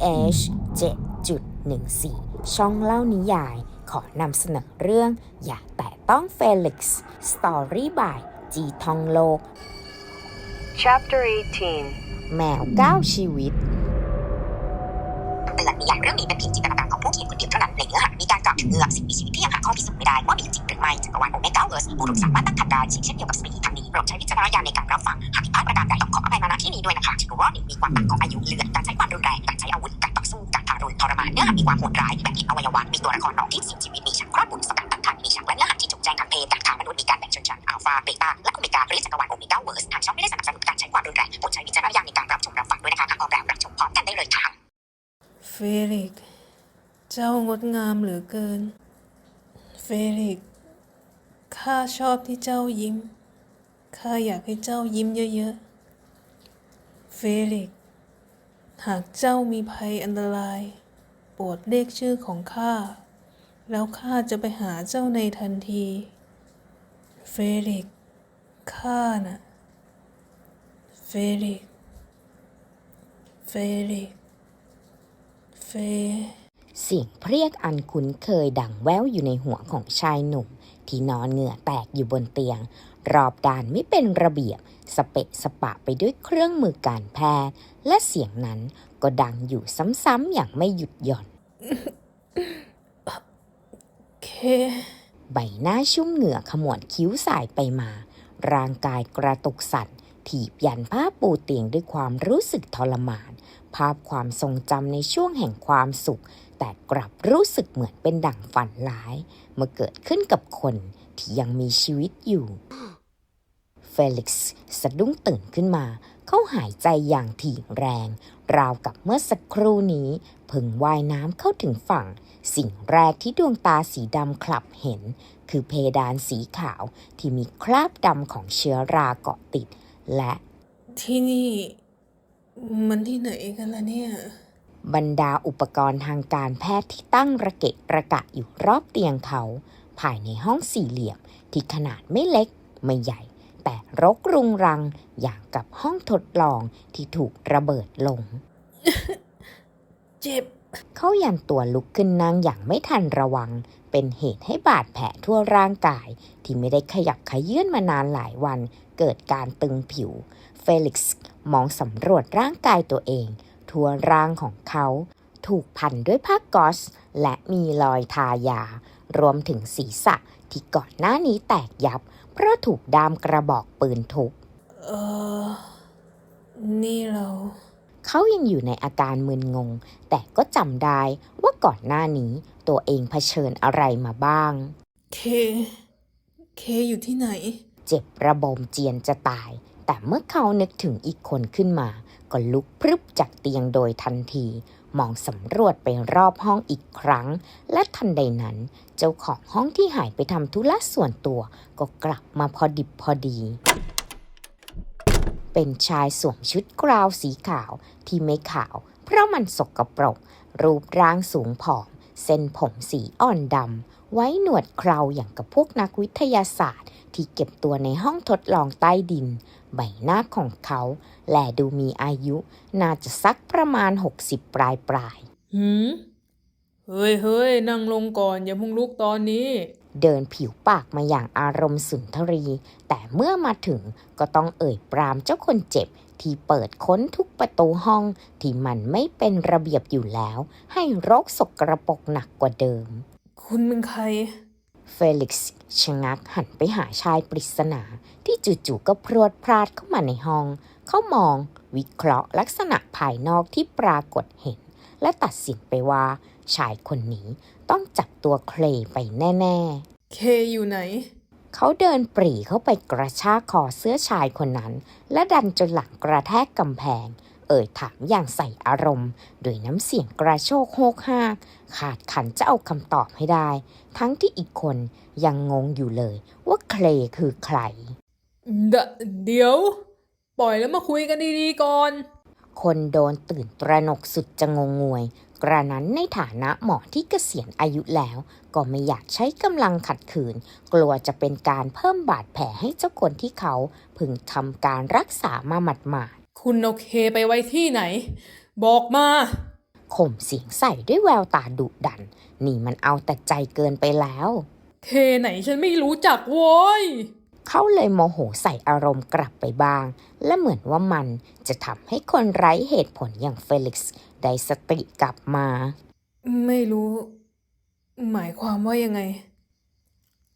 TH 7.14 ช่องเล่านิยาย ขอนำเสนอเรื่อง อย่าแตะต้องเฟลิกซ์ Story by จีทองโลก Chapter 18 แมวเก้าชีวิตเตือนนิยายเรื่องนี้เป็นเพียงจินตนาการของผู้เขียนคนเดียวเท่านั้นในเนื้อหามีการกล่าวถึงเงือกสิ่งมีชีวิตที่ยังหาข้อพิสูจน์ไม่ได้ว่ามีอยู่จริงหรือ ไม่จักรวาลโอเมก้าเวิร์สบุรุษสามารถตั้งครรภ์ได้เช่นเดียวกับสตรีทั้งนี้โปรดใช้วิจารณญาณในการรับฟังหากผิดพลาดประการใดต้องขออภัยมาณที่นี้ด้วยนะคะถือว่ามีความต่างของอายุเลือนการใช้ความรุนแรงการใช้อาวุธการต่อสู้การทารุณทรมานเนื้อหามีความโหดร้ายแบ่งผิดอวัยวะมีตัวละครน้องที่เสียชีวิตมีฉากคลอดบุตรสกัดตั้งครรภ์มีฉากและเนื้อหาที่ถูกแจ้งทางเพศการค้ามนุษย์มีการแบ่งชนชั้นอัลฟาเบต้าและโอเมก้าเรียกจักรวาลโอเมก้าเวิร์สทางช่องไม่ได้สนับสนุนการใช้ความรุนแรงโปรดใช้วิจารณญาณในการรับชมรับฟังด้วยนะคะหากพร้อมแล้วรับชมพร้อมกันได้เลยค่ะเฟลิก เจ้างดงามเหลือเกิน เฟลิก ข้าชอบที่เจ้ายิ้ม ข้าอยากให้เจ้ายิ้มเยอะๆ เฟลิก หากเจ้ามีภัยอันตราย โปรดเรียกชื่อของข้า แล้วข้าจะไปหาเจ้าในทันที เฟลิก ข้าน่ะ เฟลิก เฟลิก เฟเสียงเพรียกอันคุ้นเคยดังแว่วอยู่ในหัวของชายหนุ่ม ที่นอนเหงื่อแตกอยู่บนเตียง รอบด้านไม่เป็นระเบียบ สเปะสปะไปด้วยเครื่องมือการแพทย์ และเสียงนั้นก็ดังอยู่ซ้ำๆอย่างไม่หยุดหย่อน เค ใบหน้าชุ่มเหงื่อขมวดคิ้วสายไปมา ร่างกายกระตุกสั่นถีบยันผ้าปูเตียงด้วยความรู้สึกทรมาน ภาพความทรงจำในช่วงแห่งความสุข แต่กลับรู้สึกเหมือนเป็นดั่งฝันร้ายเมื่อเกิดขึ้นกับคนที่ยังมีชีวิตอยู่ เฟลิกซ์สะดุ้งตื่นขึ้นมา เขาหายใจอย่างถี่แรง ราวกับเมื่อสักครู่นี้เพิ่งว่ายน้ำเข้าถึงฝั่ง สิ่งแรกที่ดวงตาสีดำคลับเห็น คือเพดานสีขาวที่มีคราบดำของเชื้อราเกาะติด และ ที่นี่ มันที่ไหนกันล่ะเนี่ย บรรดาอุปกรณ์ทางการแพทย์ที่ตั้งระเกะระกะอยู่รอบเตียงเขา ภายในห้องสี่เหลี่ยมที่ขนาดไม่เล็กไม่ใหญ่ แต่รกรุงรังอย่างกับห้องทดลองที่ถูกระเบิดลง เจ็บ เขายันตัวลุกขึ้นนั่งอย่างไม่ทันระวัง เป็นเหตุให้บาดแผลทั่วร่างกาย ที่ไม่ได้ขยับขยื่นมานานหลายวัน เกิดการตึงผิว เฟลิกซ์มองสำรวจร่างกายตัวเอง ทั่วร่างของเขา ถูกพันด้วยผ้าก๊อซและมีรอยทายา รวมถึงศีรษะที่ก่อนหน้านี้แตกยับ เพราะถูกดามกระบอกปืนทุบเออ นี่เรา เขายังอยู่ในอาการมึนงง แต่ก็จำได้ว่าก่อนหน้านี้ตัวเองเผชิญอะไรมาบ้าง เค เคอยู่ที่ไหน เจ็บระบมเจียนจะตาย แต่เมื่อเขานึกถึงอีกคนขึ้นมา ก็ลุกพรึบจากเตียงโดยทันที มองสำรวจไปรอบห้องอีกครั้ง และทันใดนั้น เจ้าของห้องที่หายไปทำธุระส่วนตัว ก็กลับมาพอดิบพอดีเป็นชายสวมชุดกราวสีขาวที่ไม่ขาว เพราะมันสกปรก รูปร่างสูงผอม เส้นผมสีอ่อนดำ ไว้หนวดเคราอย่างกับพวกนักวิทยาศาสตร์ ที่เก็บตัวในห้องทดลองใต้ดิน ใบหน้าของเขา แลดูมีอายุ น่าจะสักประมาณ 60 ปลายปลายๆหืมเฮ้ยเฮ้ยนั่งลงก่อน อย่าเพุ่งลุกตอนนี้ เดินผิวปากมาอย่างอารมณ์สุนทรี แต่เมื่อมาถึงก็ต้องเอ่ยปรามเจ้าคนเจ็บที่เปิดค้นทุกประตูห้องที่มันไม่เป็นระเบียบอยู่แล้ว ให้รกสกระปรกหนักกว่าเดิม คุณเป็นใคร เฟลิกซ์ชะงักหันไปหาชายปริศนา ที่จู่ๆก็พรวดพลาดเข้ามาในห้อง เขามองวิเคราะห์ลักษณะภายนอกที่ปรากฏเห็น และตัดสินไปว่า ชายคนนี้ต้องจับตัวเคลย์ไปแน่ๆเคอยู่ไหนเขาเดินปรีเข้าไปกระชากคอเสื้อชายคนนั้น และดันจนหลังกระแทกกำแพง เอ่ยถามอย่างใส่อารมณ์โดยน้ำเสียงกระโชกโฮกฮากขาดขันจะเอาคำตอบให้ได้ ทั้งที่อีกคนยังงงอยู่เลย ว่าเคลคือใคร เดี๋ยว ปล่อยแล้วมาคุยกันดีๆก่อน คนโดนตื่นตระหนกสุดจะงงงวย กระนั้นในฐานะหมอที่เกษียณอายุแล้ว ก็ไม่อยากใช้กำลังขัดขืน กลัวจะเป็นการเพิ่มบาดแผลให้เจ้าคนที่เขาพึงทำการรักษามาหมาด คุณเอาเคไปไว้ที่ไหน บอกมา ข่มเสียงใส่ด้วยแววตาดุดัน นี่มันเอาแต่ใจเกินไปแล้ว เทไหนฉันไม่รู้จักโว้ย เขาเลยโมโหใส่อารมณ์กลับไปบ้าง และเหมือนว่ามันจะทำให้คนไร้เหตุผลอย่างเฟลิกซ์ได้สติกลับมา ไม่รู้ หมายความว่ายังไง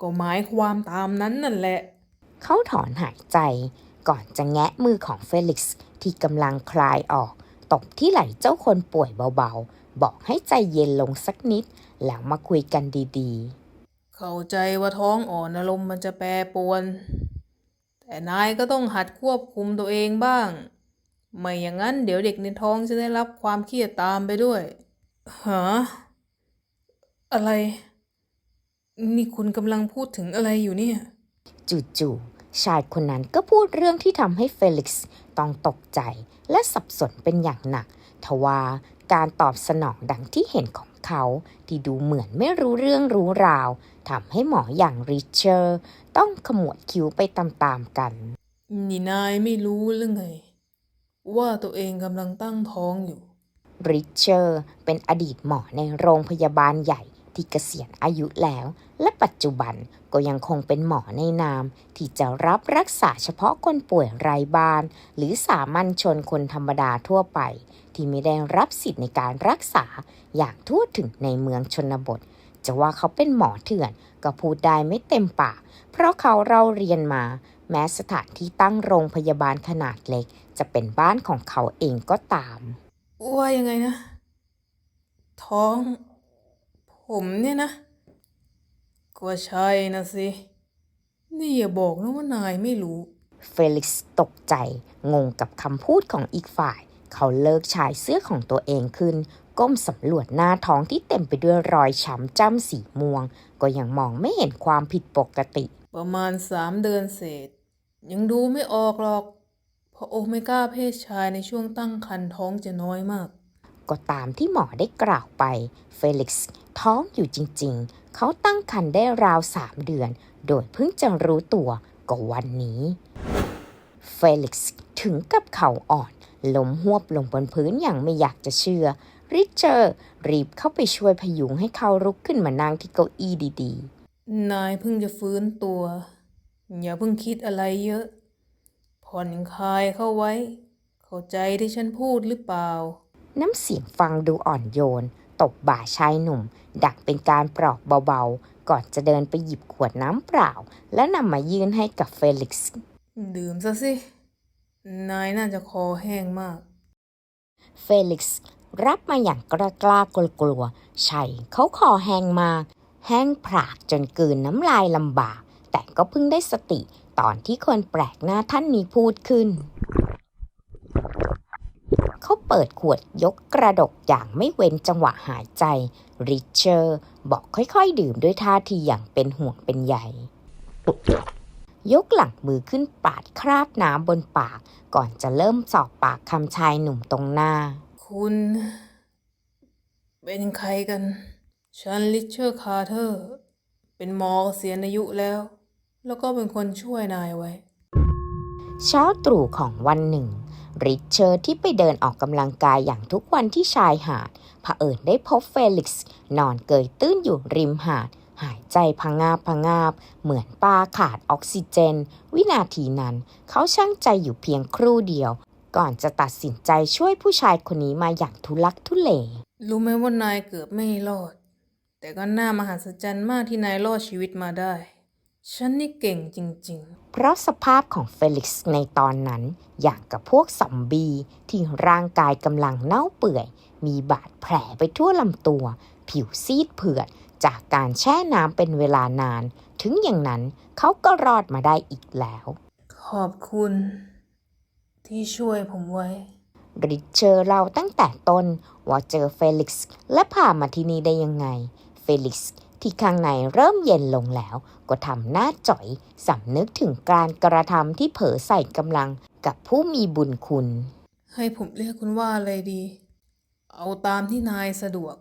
ก็หมายความตามนั้นนั่นแหละ เขาถอนหายใจ ก่อนจะแงะมือของเฟลิกซ์ที่กำลังคลายออก ตบที่ไหล่เจ้าคนป่วยเบาๆ บอกให้ใจเย็นลงสักนิด แล้วมาคุยกันดีเข้าใจว่าท้องอ่อนอารมณ์มันจะแปรปรวน แต่นายก็ต้องหัดควบคุมตัวเองบ้าง ไม่อย่างนั้นเดี๋ยวเด็กในท้องจะได้รับความเครียดตามไปด้วยฮะอะไร นี่คุณกำลังพูดถึงอะไรอยู่เนี่ยๆจู่ๆ ชายคนนั้นก็พูดเรื่องที่ทำให้เฟลิกซ์ต้องตกใจและสับสนเป็นอย่างหนัก ทว่าการตอบสนองดังที่เห็นของเขาที่ดูเหมือนไม่รู้เรื่องรู้ราวทำให้หมออย่างริชเชอร์ต้องขมวดคิ้วไปตามๆกัน นี่นายไม่รู้หรือไง ว่าตัวเองกำลังตั้งท้องอยู่ ริชเชอร์เป็นอดีตหมอในโรงพยาบาลใหญ่ ที่เกษียณอายุแล้ว และปัจจุบันก็ยังคงเป็นหมอในนาม ที่จะรับรักษาเฉพาะคนป่วยไร้บ้าน หรือสามัญชนคนธรรมดาทั่วไป ที่ไม่ได้รับสิทธิ์ในการรักษาอย่างทั่วถึงในเมืองชนบท จะว่าเขาเป็นหมอเถื่อนก็พูดได้ไม่เต็มปากเพราะเขาเราเรียนมา แม้สถานที่ตั้งโรงพยาบาลขนาดเล็ก จะเป็นบ้านของเขาเองก็ตาม ว่ายังไงนะ ท้อง ผมเนี่ยนะ ก็ใช่นะสิ นี่อย่าบอกนะว่านายไม่รู้ เฟลิกซ์ตกใจ งงกับคำพูดของอีกฝ่าย เขาเลิกชายเสื้อของตัวเองขึ้น ก้มสำรวจหน้าท้องที่เต็มไปด้วยรอยช้ำจ้ำสีม่วง ก็ยังมองไม่เห็นความผิดปกติ ประมาณสามเดือนเศษ ยังดูไม่ออกหรอก เพราะโอเมก้าเพศชายในช่วงตั้งครรภ์ท้องจะน้อยมาก ก็ตามที่หมอได้กล่าวไป เฟลิกซ์ท้องอยู่จริงๆ เขาตั้งครรภ์ได้ราวสามเดือน โดยเพิ่งจะรู้ตัวก็วันนี้ เฟลิกซ์ถึงกับเข่าอ่อนล้มหวบลงบนพื้นอย่างไม่อยากจะเชื่อ ริชเชอร์รีบเข้าไปช่วยพยุงให้เขาลุกขึ้นมานั่งที่เก้าอี้ดีๆ นายเพิ่งจะฟื้นตัว อย่าเพิ่งคิดอะไรเยอะ ผ่อนคลายเข้าไว้ เข้าใจที่ฉันพูดหรือเปล่า น้ำเสียงฟังดูอ่อนโยน ตบบ่าชายหนุ่ม ดักเป็นการปลอบเบาๆ ก่อนจะเดินไปหยิบขวดน้ำเปล่า และนำมายื่นให้กับเฟลิกซ์ ดื่มซะสิ นายน่าจะคอแห้งมาก เฟลิกซ์รับมาอย่างกล้ากล้ากลัวกลัวๆใช่เขาคอแห้งมาก แห้งผากจนกลืนน้ำลายลำบาก แต่ก็เพิ่งได้สติตอนที่คนแปลกหน้าท่านนี้พูดขึ้น เขาเปิดขวดยกกระดกอย่างไม่เว้นจังหวะหายใจ ริชเชอร์บอกค่อยๆ ดื่มด้วยท่าทีอย่างเป็นห่วงเป็นใยยกหลังมือขึ้นปาดคราบน้ำบนปาก ก่อนจะเริ่มสอบปากคำชายหนุ่มตรงหน้า คุณ เป็นใครกัน ฉันลิชเชอร์คาร์เทอร์ เป็นหมอเกษียณอายุแล้ว แล้วก็เป็นคนช่วยนายไว้ เช้าตรู่ของวันหนึ่ง ริชเชอร์ที่ไปเดินออกกำลังกายอย่างทุกวันที่ชายหาดเผอิญได้พบเฟลิกซ์นอนเกยตื้นอยู่ริมหาด หายใจพงาบพงาบ เหมือนปลาขาดออกซิเจน วินาทีนั้น เขาช่างใจอยู่เพียงครู่เดียว ก่อนจะตัดสินใจช่วยผู้ชายคนนี้มาอย่างทุลักทุเล รู้ไหมว่านายเกือบไม่รอด แต่ก็น่ามหัศจรรย์มากที่นายรอดชีวิตมาได้ ฉันนี่เก่งจริงเพราะสภาพของเฟลิกซ์ในตอนนั้น อย่างกับพวกซอมบี้ที่ร่างกายกำลังเน่าเปื่อย มีบาดแผลไปทั่วลำตัว ผิวซีดเผือด จากการแช่น้ำเป็นเวลานาน ถึงอย่างนั้นเขาก็รอดมาได้อีกแล้วๆขอบคุณ ที่ช่วยผมไว้ ริชเชอร์เล่าตั้งแต่ต้นว่าเจอเฟลิกซ์และพามาที่นี่ได้ยังไง เฟลิกซ์ ที่ข้างในเริ่มเย็นลงแล้ว ก็ทำหน้าจ่อยสำนึกถึงการกระทำที่เผลอใส่กำลังกับผู้มีบุญคุณ ให้ผมเรียกคุณว่าอะไรดี เอาตามที่นายสะดวก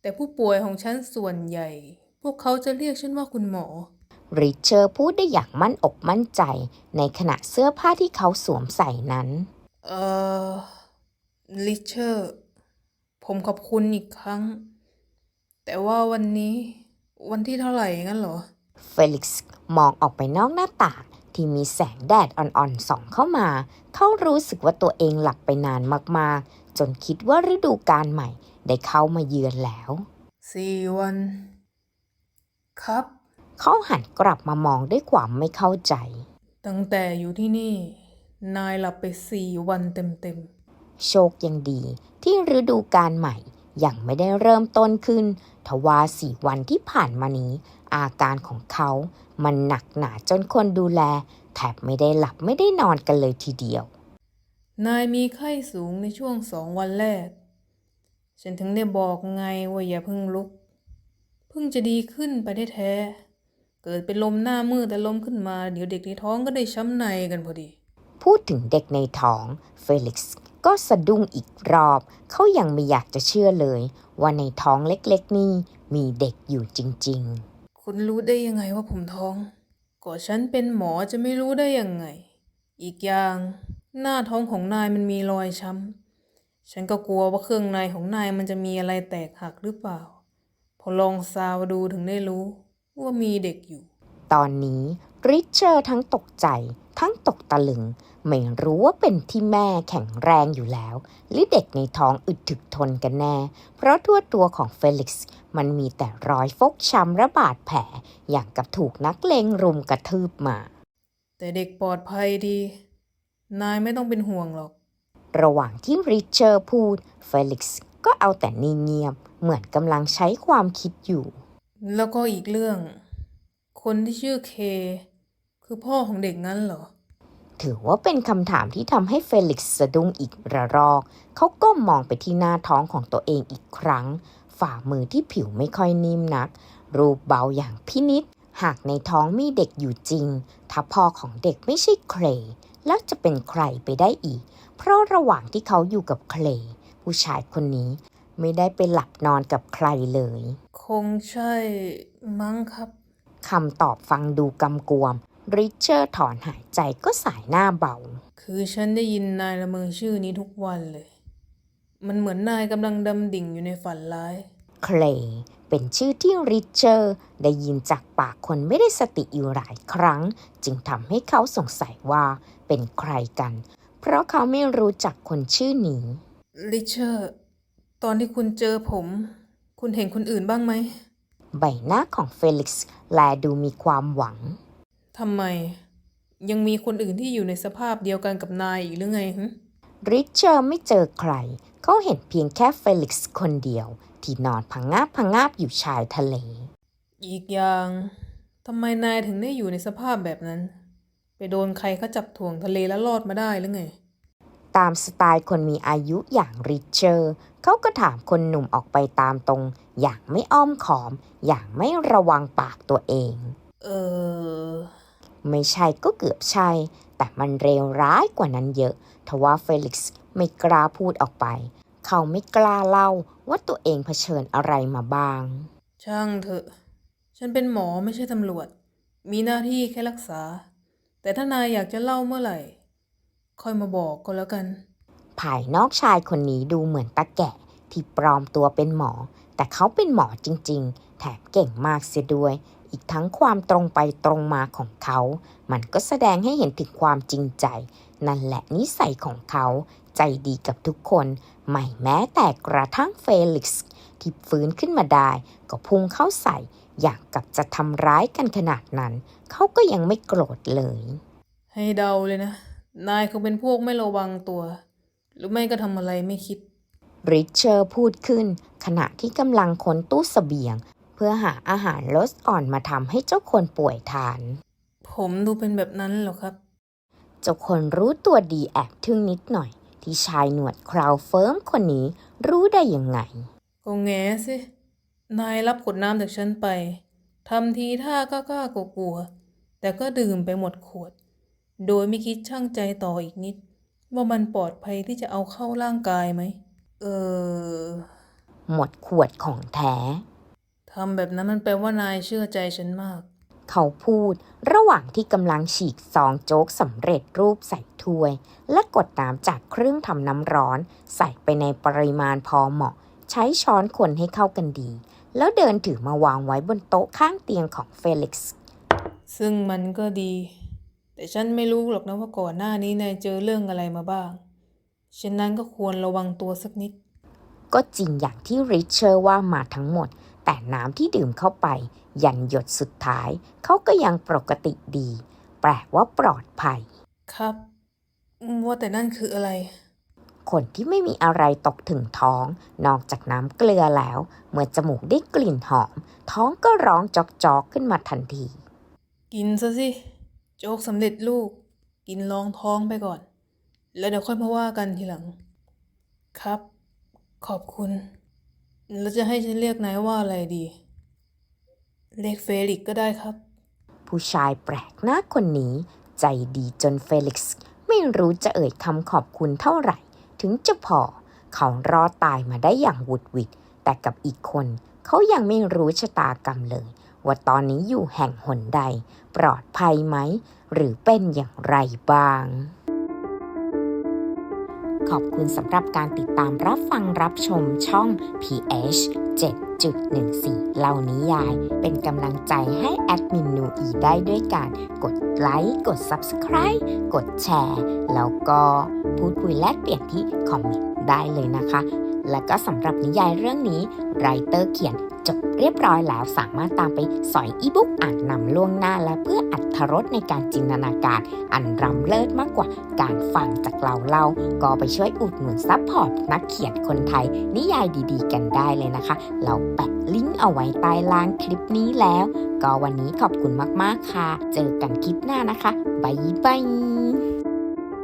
แต่ผู้ป่วยของฉันส่วนใหญ่ พวกเขาจะเรียกฉันว่าคุณหมอ ริชเชอร์พูดได้อย่างมั่นอกมั่นใจ ในขณะเสื้อผ้าที่เขาสวมใส่นั้น เอ่อลิเชอร์ผผมขอบคุณอีกครั้ง แต่ว่าวันนี้วันที่เท่าไหร่งั้นเหรอ เฟลิกซ์มองออกไปนอกหน้าต่างที่มีแสงแดดอ่อนๆส่องเข้ามา เขารู้สึกว่าตัวเองหลับไปนานมากๆ จนคิดว่าฤดูกาลใหม่ได้เข้ามาเยือนแล้ว สี่วัน ครับ เขาหันกลับมามองด้วยความไม่เข้าใจ ตั้งแต่อยู่ที่นี่ นายหลับไปสี่วันเต็มโชคยังดีที่ฤดูกาลใหม่ ยังไม่ได้เริ่มต้นขึ้น ทว่าสี่วันที่ผ่านมานี้ อาการของเขามันหนักหนาจนคนดูแล แทบไม่ได้หลับไม่ได้นอนกันเลยทีเดียวๆนายมีไข้สูงในช่วงสองวันแรก ฉันถึงได้บอกไงว่าอย่าเพิ่งลุก เพิ่งจะดีขึ้นไปได้แท้ เกิดเป็นลมหน้ามืดแต่ลมขึ้นมา เดี๋ยวเด็กในท้องก็ได้ช้ำในกันพอดี พูดถึงเด็กในท้อง เฟลิกซ์ ก็สะดุ้งอีกรอบ เขายังไม่อยากจะเชื่อเลย ว่าในท้องเล็กๆนี่มีเด็กอยู่จริงคุณรู้ได้ยังไงว่าผมท้อง ก็ฉันเป็นหมอจะไม่รู้ได้ยังไง อีกอย่าง หน้าท้องของนายมันมีรอยช้ำ ฉันก็กลัวว่าเครื่องในของนายมันจะมีอะไรแตกหักหรือเปล่า พอลองซาวดูถึงได้รู้ ว่ามีเด็กอยู่ๆตอนนี้ริชเชอร์ทั้งตกใจ ทั้งตกตะลึง ไม่รู้ว่าเป็นที่แม่แข็งแรงอยู่แล้ว หรือเด็กในท้องอึดถึกทนกันแน่ เพราะทั่วตัวของเฟลิกซ์มันมีแต่รอยฟกช้ำและบาดแผล อย่างกับถูกนักเลงรุมกระทืบมา แต่เด็กปลอดภัยดี นายไม่ต้องเป็นห่วงหรอก ระหว่างที่ริชเชอร์พูด เฟลิกซ์ก็เอาแต่นิ่งเงียบ เหมือนกำลังใช้ความคิดอยู่ แล้วก็อีกเรื่อง คนที่ชื่อเค คือพ่อของเด็กงั้นเหรอ ถือว่าเป็นคำถามที่ทำให้เฟลิกซ์สะดุ้งอีกระรอก เขาก้มมองไปที่หน้าท้องของตัวเองอีกครั้ง ฝ่ามือที่ผิวไม่ค่อยนิ่มนัก รูปเบาอย่างพินิษหากในท้องมีเด็กอยู่จริง ถ้าพ่อของเด็กไม่ใช่เคลย์แล้วจะเป็นใครไปได้อีก เพราะระหว่างที่เขาอยู่กับเคลย์ผู้ชายคนนี้ไม่ได้ไปหลับนอนกับใครเลย คงใช่มั้งครับคำตอบฟังดูกำกวม ริชเชอร์ถอนหายใจก็สายหน้าเบา คือฉันได้ยินนายละเมอชื่อนี้ทุกวันเลย มันเหมือนนายกำลังดำดิ่งอยู่ในฝันร้าย เคลย์เป็นชื่อที่ริชเชอร์ได้ยินจากปากคนไม่ได้สติอยู่หลายครั้ง จึงทำให้เขาสงสัยว่าเป็นใครกัน เพราะเขาไม่รู้จักคนชื่อนี้ ริเชอร์ ตอนที่คุณเจอผม คุณเห็นคนอื่นบ้างไหม ใบหน้าของเฟลิกซ์แลดูมีความหวัง ทำไม ยังมีคนอื่นที่อยู่ในสภาพเดียวกันกับนายอีกหรือไงฮึริชเชอร์ไม่เจอใคร เขาเห็นเพียงแค่เฟลิกซ์คนเดียว ที่นอนพังงาบพังงาบอยู่ชายทะเล อีกอย่างทำไมนายถึงได้อยู่ในสภาพแบบนั้น ไปโดนใครเขาจับถ่วงทะเลแล้วรอดมาได้หรือไง ตามสไตล์คนมีอายุอย่างริชเชอร์ เขาก็ถามคนหนุ่มออกไปตามตรง อย่างไม่อ้อมขอม อย่างไม่ระวังปากตัวเอง เออ ไม่ใช่ก็เกือบใช่ แต่มันเร็วร้ายกว่านั้นเยอะ ทว่าเฟลิกซ์ไม่กล้าพูดออกไป เขาไม่กล้าเล่าว่าตัวเองเผชิญอะไรมาบ้าง ช่างเถอะ ฉันเป็นหมอไม่ใช่ตำรวจ มีหน้าที่แค่รักษา แต่ถ้านายอยากจะเล่าเมื่อไหร่ ค่อยมาบอกก็แล้วกัน ภายนอกชายคนนี้ดูเหมือนตาแกะที่ปลอมตัวเป็นหมอ แต่เขาเป็นหมอจริง ๆ แถมเก่งมากเสียด้วย อีกทั้งความตรงไปตรงมาของเขา มันก็แสดงให้เห็นถึงความจริงใจ นั่นแหละนิสัยของเขา ใจดีกับทุกคน ไม่แม้แต่กระทั่งเฟลิกซ์ที่ฟื้นขึ้นมาได้ ก็พุ่งเข้าใส่ อย่างกับจะทำร้ายกันขนาดนั้น เขาก็ยังไม่โกรธเลย ให้เดาเลยนะ นายคงเป็นพวกไม่ระวังตัว หรือไม่ก็ทำอะไรไม่คิดริชเชอร์พูดขึ้น ขณะที่กำลังค้นตู้เสบียงเพื่อหาอาหารรสอ่อนมาทำให้เจ้าคนป่วยทาน ผมดูเป็นแบบนั้นเหรอครับ เจ้าคนรู้ตัวดีแอบทึ่งนิดหน่อย ที่ชายหนวดคราวเฟิร์มคนนี้รู้ได้ยังไง ก็แง่สิ นายรับขวดน้ำจากฉันไปทำทีท่ากล้าๆกลัวๆแต่ก็ดื่มไปหมดขวด โดยไม่คิดช่างใจต่ออีกนิด ว่ามันปลอดภัยที่จะเอาเข้าร่างกายไหม เออ หมดขวดของแท้ ทำแบบนั้นมันแปลว่านายเชื่อใจฉันมาก เขาพูดระหว่างที่กำลังฉีกซองโจ๊กสำเร็จรูปใส่ถ้วย และกดน้ำจากเครื่องทำน้ำร้อน ใส่ไปในปริมาณพอเหมาะ ใช้ช้อนคนให้เข้ากันดี แล้วเดินถือมาวางไว้บนโต๊ะข้างเตียงของเฟลิกซ์ซึ่งมันก็ดี แต่ฉันไม่รู้หรอกนะว่าก่อนหน้านี้นายเจอเรื่องอะไรมาบ้างฉะนั้นก็ควรระวังตัวสักนิด ก็จริงอย่างที่ริชเชอร์ว่ามาทั้งหมด แต่น้ำที่ดื่มเข้าไป ยันหยดสุดท้าย เขาก็ยังปกติดี แปลว่าปลอดภัย ครับ ว่าแต่นั่นคืออะไร คนที่ไม่มีอะไรตกถึงท้อง นอกจากน้ำเกลือแล้ว เมื่อจมูกได้กลิ่นหอม ท้องก็ร้องจอกๆขึ้นมาทันที กินซะสิ โจ๊กสำเร็จรูปกินรองท้องไปก่อน แล้วเดี๋ยวค่อยมาว่ากันทีหลัง ครับ ขอบคุณ แล้วจะให้ฉันเรียกนายว่าอะไรดี เรียกเฟลิกก็ได้ครับ ผู้ชายแปลกหน้าคนนี้ ใจดีจนเฟลิกซ์ไม่รู้จะเอ่ยคำขอบคุณเท่าไหร่ ถึงจะพอ เขารอดตายมาได้อย่างวุดวิด แต่กับอีกคนเขายังไม่รู้ชะตากรรมเลย ว่าตอนนี้อยู่แห่งหนใด ปลอดภัยไหม หรือเป็นอย่างไรบ้าง ขอบคุณสำหรับการติดตามรับฟังรับชมช่อง PH 7.14 เล่านิยาย เป็นกำลังใจให้แอดมินนูอีได้ด้วยการกดไลค์กด Subscribe กดแชร์ แล้วก็พูดคุยแลกเปลี่ยนที่คอมเมนต์ได้เลยนะคะ และก็สำหรับนิยายเรื่องนี้ไรเตอร์เขียนจบเรียบร้อยแล้วสามารถตามไปสอยอีบุ๊กอ่านนำล่วงหน้าและเพื่ออัดรสในการจินตนาการ อันรำเลิศมากกว่าการฟังจากเราเล่า ก็ไปช่วยอุดหนุนซัพพอร์ตนักเขียนคนไทย นิยายดีๆ กันได้เลยนะคะ เราแปะลิงก์เอาไว้ใต้ล่างคลิปนี้แล้ว ก็วันนี้ขอบคุณมากๆค่ะ เจอกันคลิปหน้านะคะบ๊ายบาย